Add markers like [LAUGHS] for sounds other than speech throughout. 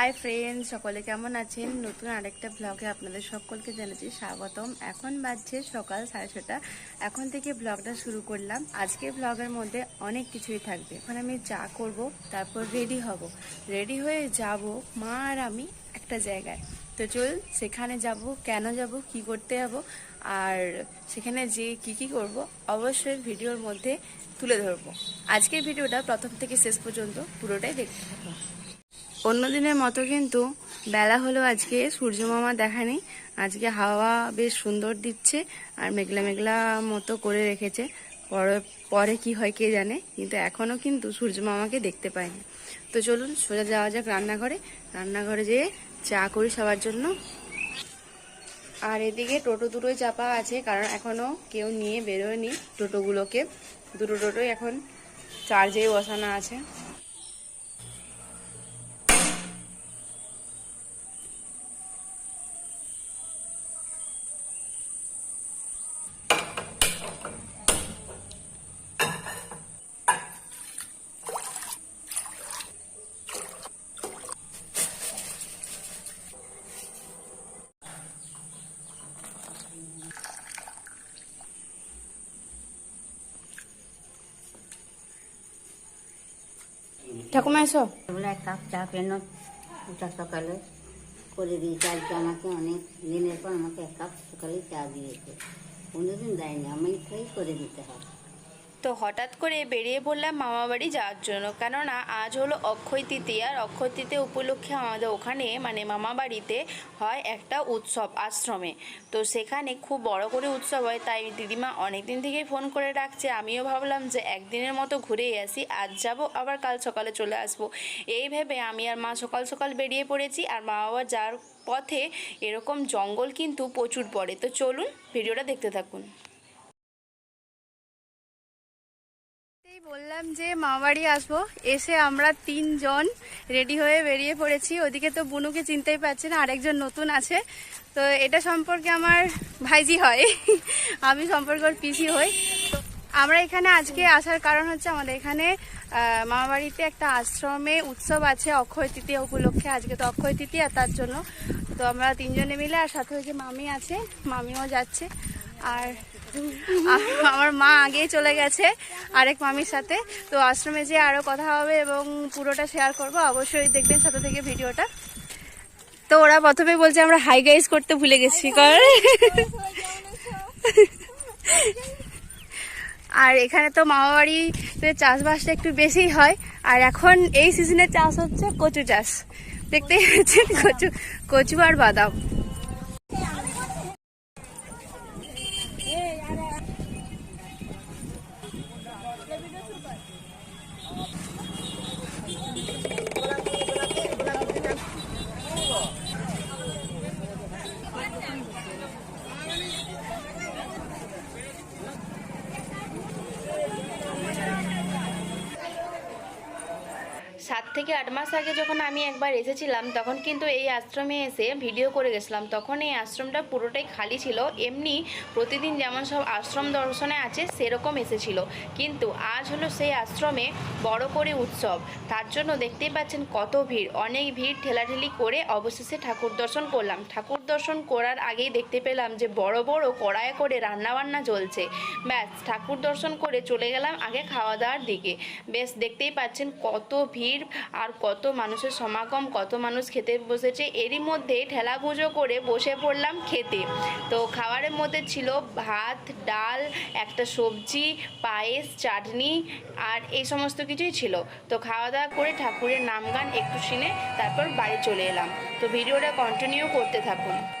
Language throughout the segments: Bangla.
হাই ফ্রেন্ড সকলে কেমন আছেন? নতুন আরেকটা ব্লগে আপনাদের সকলকে জানাচ্ছি স্বাগতম। এখন বাজছে সকাল সাড়ে ছটা এখন থেকে ব্লগটা শুরু করলাম। আজকে ব্লগের মধ্যে অনেক কিছুই থাকবে। এখন আমি চা করব, তারপর রেডি হব। রেডি হয়ে যাব মা আর আমি একটা জায়গায়। তো চল, সেখানে যাব, কেন যাব, কি করতে যাব, আর সেখানে যে কি কি করব, অবশ্যই ভিডিওর মধ্যে তুলে ধরবো। আজকের ভিডিওটা প্রথম থেকে শেষ পর্যন্ত পুরোটাই দেখতে থাকব অন্যদিনের মতো কিন্তু বেলা হলো আজকে, সূর্য মামা দেখা নেই আজকে হাওয়া বেশ সুন্দর দিচ্ছে আর মেঘলা মেঘলা মতো করে রেখেছে। পরে পরে কি হয় কে জানে, কিন্তু এখনও কিন্তু সূর্য মামাকে দেখতে পাইনি। তো চলুন সোজা যাওয়া যাক রান্নাঘরে। রান্নাঘরে যেয়ে চা করি সবার জন্য। আর এদিকে টোটো দুটোই চাপা আছে, কারণ এখনও কেউ নিয়ে বেরোয়নি টোটোগুলোকে। দুটো টোটোই এখন চার্জেই বসানো আছে। ঠাকুমা, এসো। বলে এক কাপ চা পেন ওটা সকালে করে দিয়েছে। আজকে আমাকে অনেক দিনের পর আমাকে এক কাপ সকালে চা দিয়েছে। কোনোদিন দেয়নি। আমাকেই করে দিতে হয় তো হঠাৎ করে বেরিয়ে পড়লাম মামা বাড়ি যাওয়ার জন্য। কেননা আজ হলো অক্ষয় তৃতীয়া আর অক্ষয় তৃতীয়া উপলক্ষে আমাদের ওখানে মানে মামা বাড়িতে হয় একটা উৎসব আশ্রমে। তো সেখানে খুব বড় করে উৎসব হয়, তাই দিদিমা অনেক দিন থেকেই ফোন করে ডাকছে। আমিও ভাবলাম যে একদিনের মতো ঘুরেই আসি, আজ যাব, আবার কাল সকালে চলে আসব। এই ভেবে আমি আর মা সকাল সকাল বেরিয়ে পড়েছি আর মা বাবা যার পথে এরকম জঙ্গল কিন্তু প্রচুর পড়ে। তো চলুন ভিডিওটা দেখতে থাকুন। বললাম যে মামাবাড়ি আসব। এসে আমরা তিনজন রেডি হয়ে বেরিয়ে পড়েছি। ওদিকে তো বুনুকে চিনতেই পারছে না আরেকজন নতুন আছে। তো এটা সম্পর্কে আমার ভাইজি হয়, আমি সম্পর্কে ওর পিসি হই। তো আমরা এখানে আজকে আসার কারণ হচ্ছে আমাদের এখানে মামাবাড়িতে একটা আশ্রমে উৎসব আছে, অক্ষয় তৃতীয়া উপলক্ষে। আজকে তো অক্ষয় তৃতীয়া, তার জন্য। তো আমরা তিনজনে মিলে আর সাথে যে মামি আছে, মামিও যাচ্ছে। আর আমার মা আগেই চলে গেছে আরেক মামির সাথে। তো আশ্রমে যেয়ে আরও কথা হবে এবং পুরোটা শেয়ার করব। অবশ্যই দেখবেন সাথে থেকে ভিডিওটা। তো ওরা প্রথমে বলছে আমরা হাই গাইজ করতে ভুলে গেছি কারণ আর এখানে তো মামা বাড়িতে চাষবাসটা একটু বেশিই হয়। আর এখন এই সিজনে চাষ হচ্ছে কচু চাষ। দেখতেই পাচ্ছেন কচু কচু আর বাদাম। থেকে আট মাস আগে যখন আমি একবার এসেছিলাম, তখন কিন্তু এই আশ্রমে এসে ভিডিও করে গেছিলাম। তখন এই আশ্রমটা পুরোটাই খালি ছিল। এমনি প্রতিদিন যেমন সব আশ্রম দর্শনে আছে, সেরকম এসেছিল। কিন্তু আজ হলো সেই আশ্রমে বড় করে উৎসব। তার জন্য দেখতেই পাচ্ছেন কত ভিড়। অনেক ভিড় ঠেলাঠেলি করে অবশেষে ঠাকুর দর্শন করলাম। ঠাকুর দর্শন করার আগেই দেখতে পেলাম যে বড় বড় কড়ায় করে রান্নাবান্না চলছে। ব্যাস, ঠাকুর দর্শন করে চলে গেলাম আগে খাওয়া দাওয়ার দিকে। বেশ, দেখতেই পাচ্ছেন কত ভিড়। আর কত মানুষের সমাগম, কত মানুষ খেতে বসেছে, এরই মধ্যে ঠেলা পুজো করে বসে পড়লাম খেতে। তো খাবারের মধ্যে ছিল ভাত, ডাল, একটা সবজি, পায়েস, চাটনি আর এই সমস্ত কিছুই ছিল। তো খাওয়া দাওয়া করে ঠাকুরের নাম গান, একটু শুনে তারপর বাড়ি চলে এলাম। তো ভিডিওটা কন্টিনিউ করতে থাকুন।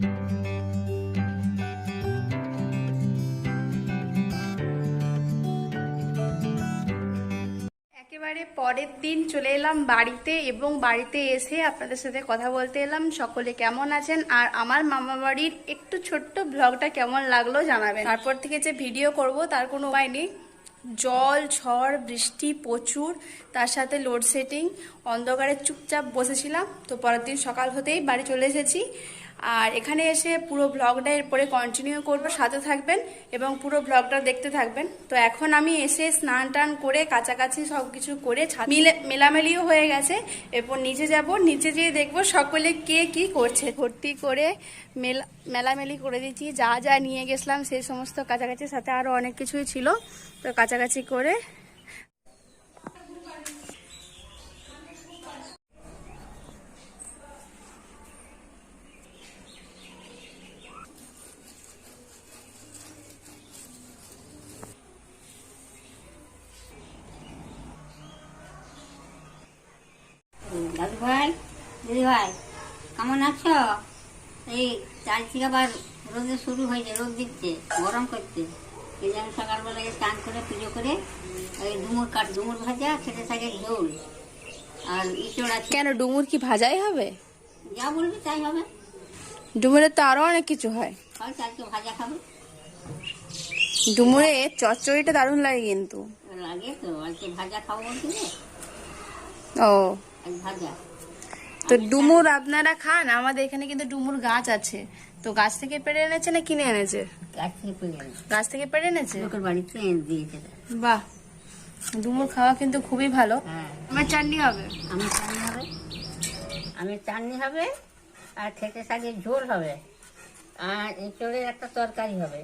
একেবারে পরের দিন চলে এলাম বাড়িতে এবং বাড়িতে এসে আপনাদের সাথে কথা বলতে এলাম। সকলে কেমন আছেন? আর আমার মামা বাড়ির একটু ছোট্ট ব্লগটা কেমন লাগল জানাবেন। তারপর থেকে যে ভিডিও করব তার কোনো উপায় নেই। জল, ঝড়, বৃষ্টি প্রচুর, তার সাথে লোডশেডিং অন্ধকারে চুপচাপ বসেছিলাম। তো পরের দিন সকাল হতেই বাড়ি চলে এসেছি। আর এখানে এসে পুরো ব্লগটা এরপরে কন্টিনিউ করব, সাথে থাকবেন এবং পুরো ব্লগটা দেখতে থাকবেন। তো এখন আমি এসে স্নান টান করে, কাছাকাছি সব কিছু করে মেলামেলিও হয়ে গেছে। এরপর নিচে যাব, নিচে যেয়ে দেখব সকলে কে কি করছে। ভর্তি করে মেলা মেলামেলি করে দিচ্ছি যা যা নিয়ে গেছিলাম সেই সমস্ত কাছাকাছি, সাথে আরও অনেক কিছুই ছিল। তো কাছাকাছি করে কেমন আছো? এই চাল থেকে আবার রোদে শুরু হয়েছে রোদ দিচ্ছে গরম করছে। এই জন্য সকালবেলায় চান করে পুজো করে ওই ডুমুর কাঠ ডুমুর ভাজা খেতে থাকে ঝোল আর ইচড় আছে। কেন ডুমুর কি ভাজাই হবে? যা বলবি তাই হবে। ডুমুরের তো আরও অনেক কিছু হয়। হয় চালকে ভাজা খাবে। ডুমুরে চচ্চড়িটা দারুণ লাগে কিন্তু। লাগে তো আজকে ভাজা খাব বলছিলে ও। ভাজা। তো ডুমুর আপনারা খান আমাদের এখানে কিন্তু ডুমুর গাছ আছে। তো গাছ থেকে পেড়ে এনেছে না কিনে এনেছে? গাছ থেকে পেড়ে এনেছে। বাহ ডুমুর খাওয়া কিন্তু খুবই ভালো। হ্যাঁ। আমার চাটনি হবে। আমি চাটনি হবে। আমি চাটনি হবে আর খেতে শাকের ঝোল হবে। আর এঁচড়ের একটা তরকারি হবে।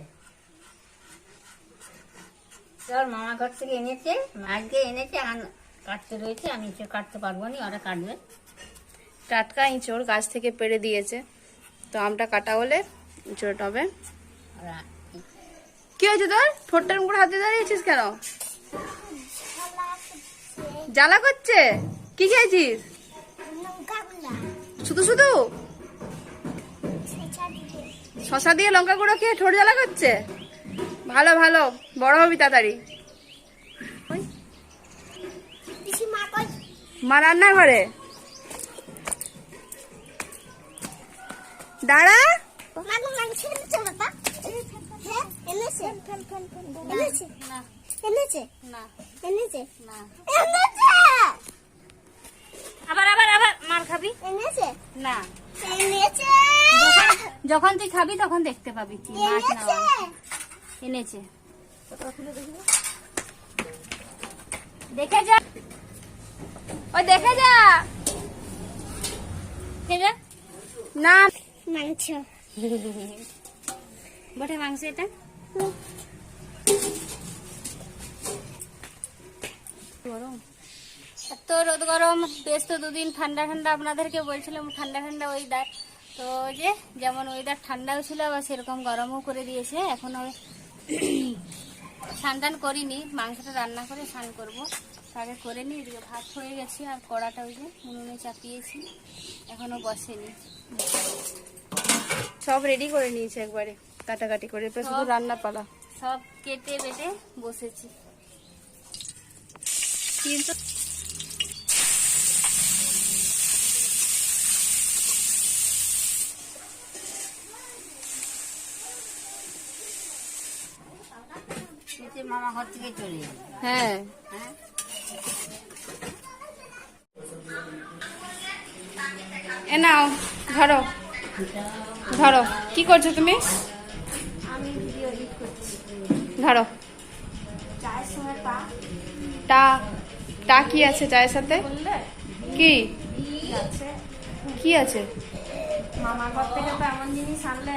চল মামা ঘর থেকে এনেছে। আজকে এনেছে আর কাটতে রয়েছে। আমি কাটতে পারব না ওরা কাটবে। টাটকা ইঁচড় গাছ থেকে পেরে দিয়েছে। তো আমটা কাটা হলে ইঁচড়টা হবে। কি হয়েছে তোর? ঠোঁটটার উপর হাতে দাঁড়িয়েছিস কেন? জ্বালা করছে? কি খেয়েছিস? শুধু শুধু? শশা দিয়ে লঙ্কা গুঁড়ো খেয়ে ঠোঁট জ্বালা করছে? ভালো ভালো। বড় হবি তাড়াতাড়ি। মা রান্না দাঁড়া। আবার আবার আবার মার খাবি? না। যখন তুই খাবি তখন দেখতে পাবি কি। মাছ না। এনেছে। দেখে যা। ও দেখে যা। দেখে যা। না। মাংস। বটে মাংস এটা? এত রোদ গরম বেশ তো দুদিন ঠান্ডা ঠান্ডা। আপনাদেরকে বলছিলাম ঠান্ডা ঠান্ডা ওয়েদার তো যে যেমন ওয়েদার ঠান্ডাও ছিল আবার সেরকম গরমও করে দিয়েছে। এখনও [CLEARS THROAT] স্নান টান করিনি মাংসটা রান্না করে স্নান করব। আগে করে নিই এদিকে ভাত হয়ে গেছে আর কড়াটা ওই যে উনুনে চাপিয়েছি। এখনও বসেনি। সব রেডি করে নিয়েছে একবারে কাটাকাটি করে শুধু রান্না পালা সব কেটে বেটে বসেছি। কিন্তু মামা ঘর থেকে চলে হ্যাঁ। হ্যাঁ? এ নাও ধরো। ধরো। কি করছ তুমি? ধরো। টা। টা কি আছে চায়ের সাথে? কি? কি আছে? মামার ঘর থেকে তো এমন জিনিস আনলে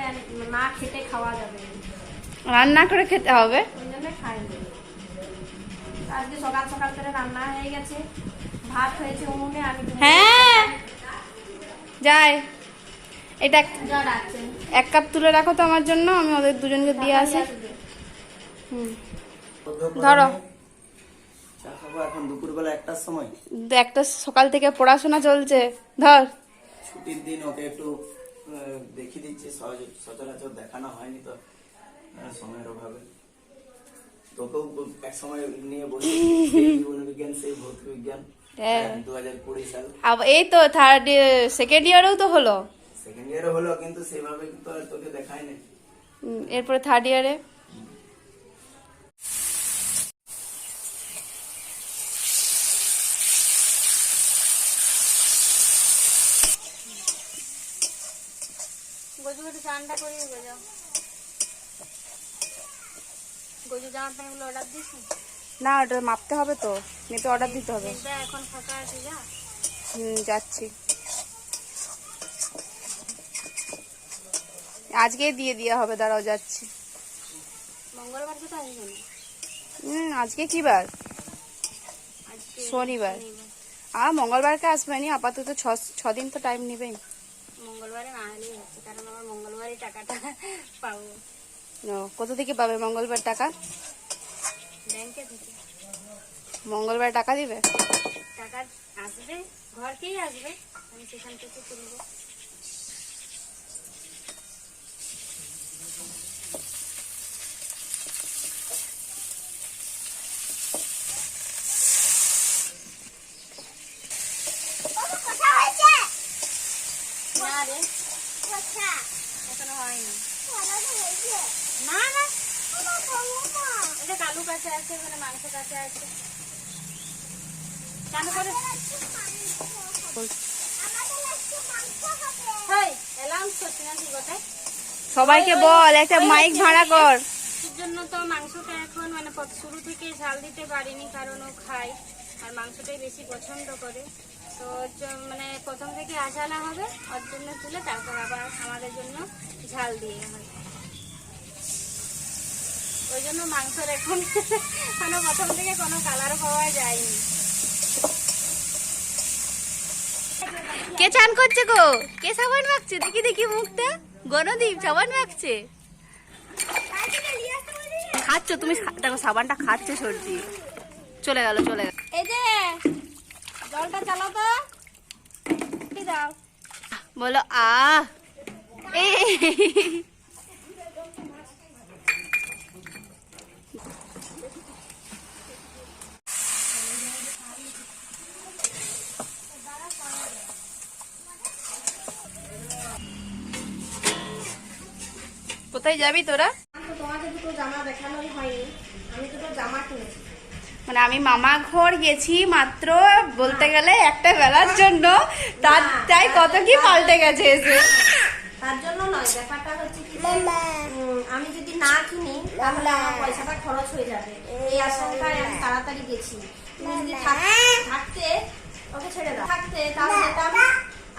না খেতে খাওয়া যাবে। রান্না করে খেতে হবে? আজকে সকাল সকাল করে রান্না হয়ে গেছে। ভাত হয়েছে উনুনে আমি হ্যাঁ। যাই এটা এক- জল আছে এক কাপ তুলে রাখো তো আমার জন্য আমি ওদের দুজনকে দিয়ে আসি। হুম। ধরো। এখন দুপুরবেলা একটার সময়। একটা সকাল থেকে পড়াশোনা চলছে ধর। ছুটির দিন ওকে একটু দেখিয়ে দিচ্ছি সচরাচর দেখানো হয়নি তো সময়ের অভাবে। তোকেও এক সময় নিয়ে বসে সেই জীবন বিজ্ঞান সেই ভৌত বিজ্ঞান। হ্যাঁ। সাল। এই তো থার্ড সেকেন্ড ইয়ারেও তো হলো? সেকেন্ড ইয়ারে হলো কিন্তু সেভাবে কিন্তু আর তোকে দেখায় না এরপরে থার্ড ইয়ারে গজু একটু চানটা করিয়ে গো গজু জামা প্যান্টগুলো অর্ডার দিয়েছি না ওটা মাপতে হবে তো। মেয়েতে অর্ডার দিতে হবে। এখন ফাঁকা আছে যা। হুম যাচ্ছি। আজকেই দিয়ে দেওয়া হবে দাঁড়াও যাচ্ছি। মঙ্গলবার তো আসবে হুম আজকে কি বার? শনিবার। আর মঙ্গলবারকে আসবেনি আপাতত ছ দিন তো টাইম নেবেই। মঙ্গলবারে না হলেই হচ্ছে কারণ আমার মঙ্গলবারই টাকাটা [LAUGHS] পাবো। ও, কোথা থেকে পাবে মঙ্গলবার টাকা? ব্যাংকে থেকে মঙ্গলবার টাকা দিবে? টাকা আসবে ঘরকেই আসবে আমি সেখান থেকে তুলবো না রে এখনও হয়নি না না এটা কালু কাছে আছে ওখানে মাংস কাছে আছে করে সবাইকে বল একটা মাইক ভাড়া কর। জন্য তো মাংসটা এখন মানে শুরু থেকে ঝাল দিতে পারিনি কারণ ও খায়। আর মাংসটাই বেশি পছন্দ করে। তো মানে প্রথম থেকে আঝালা হবে ওর জন্য তুলে তারপর আবার আমাদের জন্য ঝাল দিয়ে হয় ওই জন্য মাংসর এখন [LAUGHS] মানে প্রথম থেকে কোনো কালার পাওয়া যায়নি। কে চান করছে গো? কে সাবান মাখছে? দেখি দেখি মুখটা। গণদীপ সাবান মাখছে। খাচ্ছ তুমি? দেখো সাবানটা খাচ্ছে সর্দি। চলে গেল চলে গেল। এই যে জলটা চালাও তো। দাও। বলো আ এই কোথায় যাবি তোরা? জামা আমি দুটো জামা কিনেছি। মানে আমি মামা ঘর গেছি মাত্র বলতে গেলে একটা বেলার জন্য। তার তাই কত কি পাল্টে গেছে এসে। তার জন্য নয় ব্যাপারটা হচ্ছে কি আমি যদি না কিনি তাহলে আমার পয়সাটা খরচ হয়ে যাবে। এই আশঙ্কায় আমি তাড়াতাড়ি গেছি। তুমি যদি থাকতে ওকে ছেড়ে দাও। থাকতে যেতাম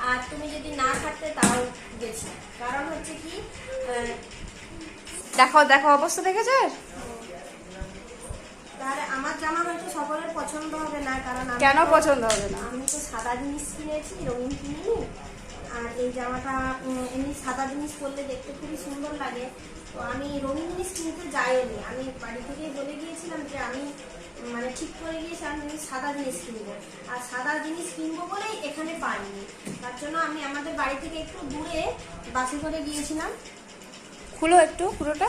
আর তুমি যদি না থাকতে তাও গেছি। কারণ হচ্ছে কি আহ, দেখো দেখো অবস্থা দেখেছে আমার জামা হয়তো সকলের পছন্দ হবে না কারণ কেন পছন্দ হবে না? আমি তো সাদা জিনিস কিনেছি রঙিন কিনিনি আর এই জামাটা এমনি সাদা জিনিস পরলে দেখতে খুবই সুন্দর লাগে। তো আমি রঙিন জিনিস কিনতে যাইনি। আমি বাড়ি থেকে বলে গিয়েছিলাম যে আমি মানে ঠিক করে গিয়েছিলাম আমি সাদা জিনিস কিনবো। আর সাদা জিনিস কিনবো বলেই এখানে পাইনি। তার জন্য আমি আমাদের বাড়ি থেকে একটু দূরে বাসে করে গিয়েছিলাম। খুলো একটু পুরোটা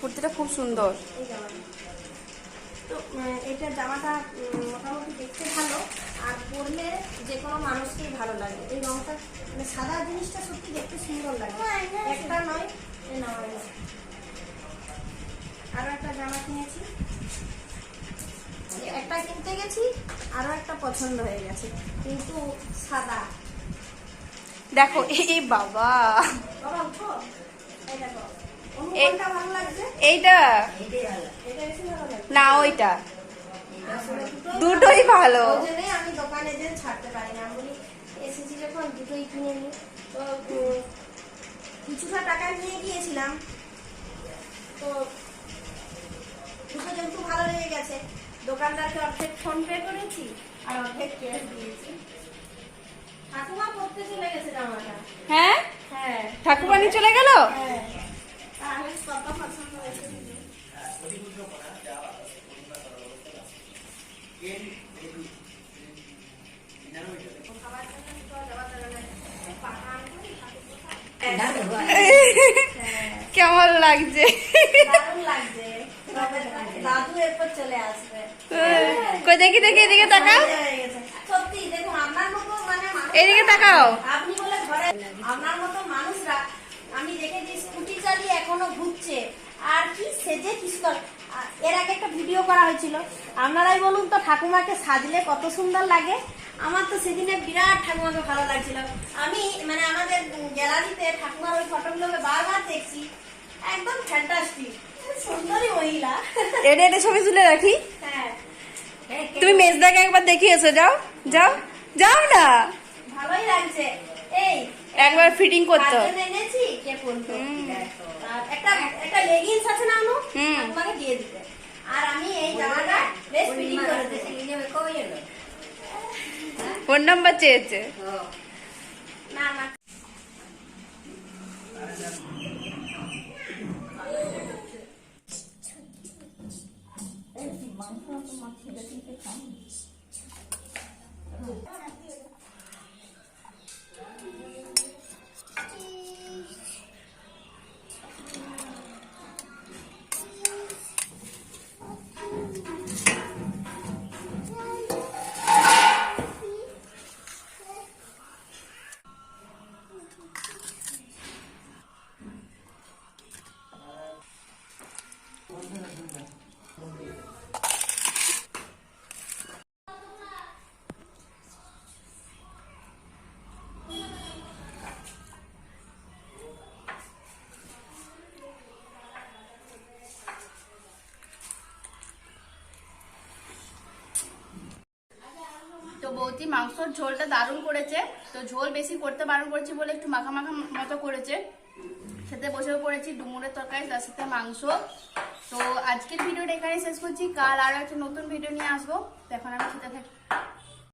কুর্তিটা খুব সুন্দর। এই জামাটা। তো এটা জামাটা মোটামুটি দেখতে ভালো আর পরলে যে কোনো মানুষকেই ভালো লাগে। এই রংটা মানে সাদা জিনিসটা সত্যি দেখতে সুন্দর লাগে। একটা নয় এই নাও, এই নাও। আরও একটা জামা কিনেছি। একটা কিনতে গেছি আরও একটা পছন্দ হয়ে গেছে কিন্তু সাদা। দেখো এই বাবা। এইটা? না ওইটা। দুটোই ভালো। আমি দোকানে যে ছাড়তে পারি না। আমি এসেছি যখন দুটোই কিনে নিই তো কিছুটা টাকা নিয়ে গিয়েছিলাম। তো দুটো যেহেতু ভালো লেগে গেছে দোকানদারকে অর্ধেক ফোন পে করেছি আর অর্ধেক ক্যাশ দিয়েছি। হ্যাঁ? হ্যাঁ। ঠাকুরানি চলে গেল? হ্যাঁ। কেমন লাগছে? চলে আসবে। দেখি দেখি এদিকে তাকাও হয়ে গেছে। সত্যি দেখুন আপনার মতো মানে মানুষ- এদিকে তাকাও। আপনি বলে ঘরে আপনার মতো মানুষরা আমি দেখেছি স্কুটি চালিয়ে এখনও ঘুরছে। আর কি সেজে আর এর আগে একটা ভিডিও করা হয়েছিল। আপনারাই বলুন তো ঠাকুমাকে সাজলে কত সুন্দর লাগে? আমার তো সেদিনে বিরাট ঠাকুমাকে ভালো লাগছিল। আমি মানে আমাদের গ্যালারিতে ঠাকুমার ওই ফটোগুলোকে বারবার দেখছি। একদম ফ্যান্টাস্টিক সুন্দরী মহিলা। এটা এটা ছবি তুলে রাখি। হ্যাঁ। তুমি মেজদাকে একবার দেখিয়েছো যাও যাও যাও না। ভালোই লাগছে। এই একবার ফিটিং করতো এনেছি কে পরতো একটা একটা লেগিংস আছে না অনু হুম। তোমাকে দিয়ে দিতে। আর আমি এই জামাটা বেশ ফিটিং করে দিয়েছি। কবে এলো ফোন নাম্বার চেয়েছে। ও না না। তো বৌদি মাংসর ঝোলটা দারুণ করেছে। তো ঝোল বেশি করতে বারণ করেছি বলে একটু মাখা মাখা মতো করেছে। খেতে বসেও পড়েছি ডুমুরের তরকারি, তার সাথে মাংস। তো আজকের ভিডিওটা এখানে শেষ করছি। কাল আরও একটা নতুন ভিডিও নিয়ে আসব। তো এখন আমি খেতে থাকি।